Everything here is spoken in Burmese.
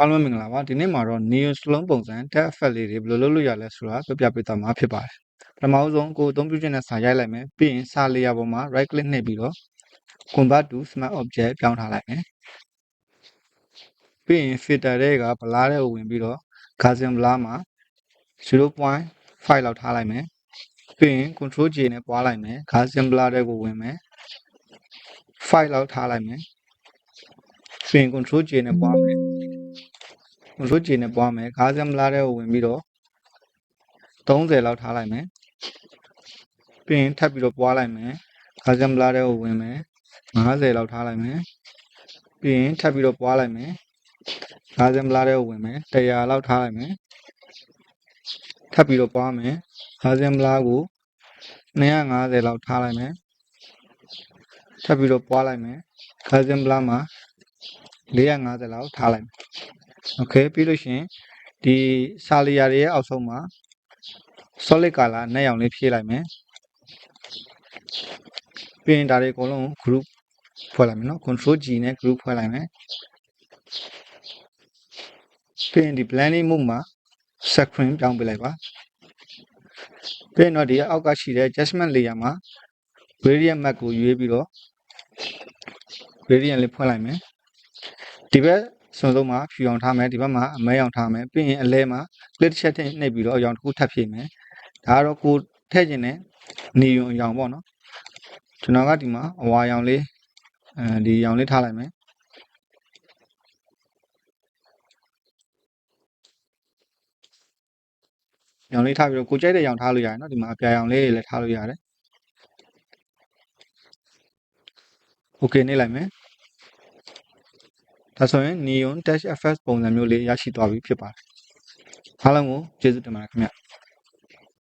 အားလုံးမင်္ဂလာပါဒီနေ့မှာတော့ neo slow ပုံစံ tab effect လေးတွေဘယ်လိုလုပ်လို့ရလဲဆိုတာပြပြပေးသွားမှာဖြစ်ပါတယ်ပထမဆုံးကိုယ်အသုံးပြုခြင်းနဲ့စာရိုက်လိုက်မယ်ပြီးရင်စာ layer ပေါ်မှာ right click နှိပ်ပြီးတော့ convert to smart object ပြောင်းထားလိုက်မယ်ပြီးရင် filter တွေကဘလားတွေကိုဝင်ပြီးတော့ gaussian blur မှာ0.5လောက်ထားလိုက်မယ်ပြီးရင် control J နဲ့ပွားလိုက်မယ် gaussian blur တွေကိုဝင်မယ်5လောက်ထားလိုက်မယ်ပြီးရင် control J နဲ့ပွားမယ် control J နဲ့ပွားမယ်ဂါးစမ်လာတဲ့ကိုဝင်ပြီးတော့30လောက်ထားလိုက်မယ်ပြီးရင်ထပ်ပြီးတော့ပွားလိုက်မယ်ဂါးစမ်လာတဲ့ကိုဝင်မယ်50လောက်ထားလိုက်မယ်ပြီးရင်ထပ်ပြီးတော့ပွားလိုက်မယ်ဂါးစမ်လာတဲ့ကိုဝင်မယ်100လောက်ထားလိုက်မယ်ထပ်ပြီးတော့ပွားမယ်ဂါးစမ်လာကို250လောက်ထားလိုက်မယ်ထပ်ပြီးတော့ပွားလိုက်မယ်ဂါးစမ်လာမှာ450လောက်ထားလိုက်မယ် โอเคပြီးလို့ရှရင်ဒီစာလီယာတွေရဲ့အောက်ဆုံးမှာ solid color နဲ့ရောင်လေးဖြည့်လိုက်မယ်ပြီးရင်ဒါတွေအကုန်လုံး group ဖွဲ့လိုက်မယ်နော် control G နဲ့ group ဖွဲ့လိုက်မယ်ပြီးရင်ဒီ blending mode မှာ screen ပြောင်းပေးလိုက်ပါပြီးရင်တော့ဒီအောက်ကရှိတဲ့ adjustment layer မှာ gradient map ကိုရွေးပြီးတော့ gradient လေးဖွင့်လိုက်မယ်ဒီဘက် စွန်ဆုံးမှာဖြူအောင်ထားမယ်ဒီဘက်မှာအမဲအောင်ထားမယ်ပြီးရင်အလဲမှာ click တစ်ချက်ထည့်နှိပ်ပြီးတော့အရောင်တစ်ခုထပ်ဖြည့်မယ်ဒါကတော့ကိုထည့်ခြင်းနဲ့နေရုံအရောင်ပေါ့နော်ကျွန်တော်ကဒီမှာအဝါရောင်လေးအဲဒီရောင်လေးထားလိုက်မယ်ရောင်လေးထားပြီးတော့ကိုကြိုက်တဲ့ရောင်ထားလို့ရတယ်နော်ဒီမှာအပြာရောင်လေးတွေလည်းထားလို့ရတယ်โอเคနေလိုက်မယ် ဒါဆိုရင် neon dash fs ပုံစံမျိုးလေးရရှိသွားပြီဖြစ်ပါတယ်အားလုံးကိုကျေးဇူးတင်ပါတယ်ခင်ဗျ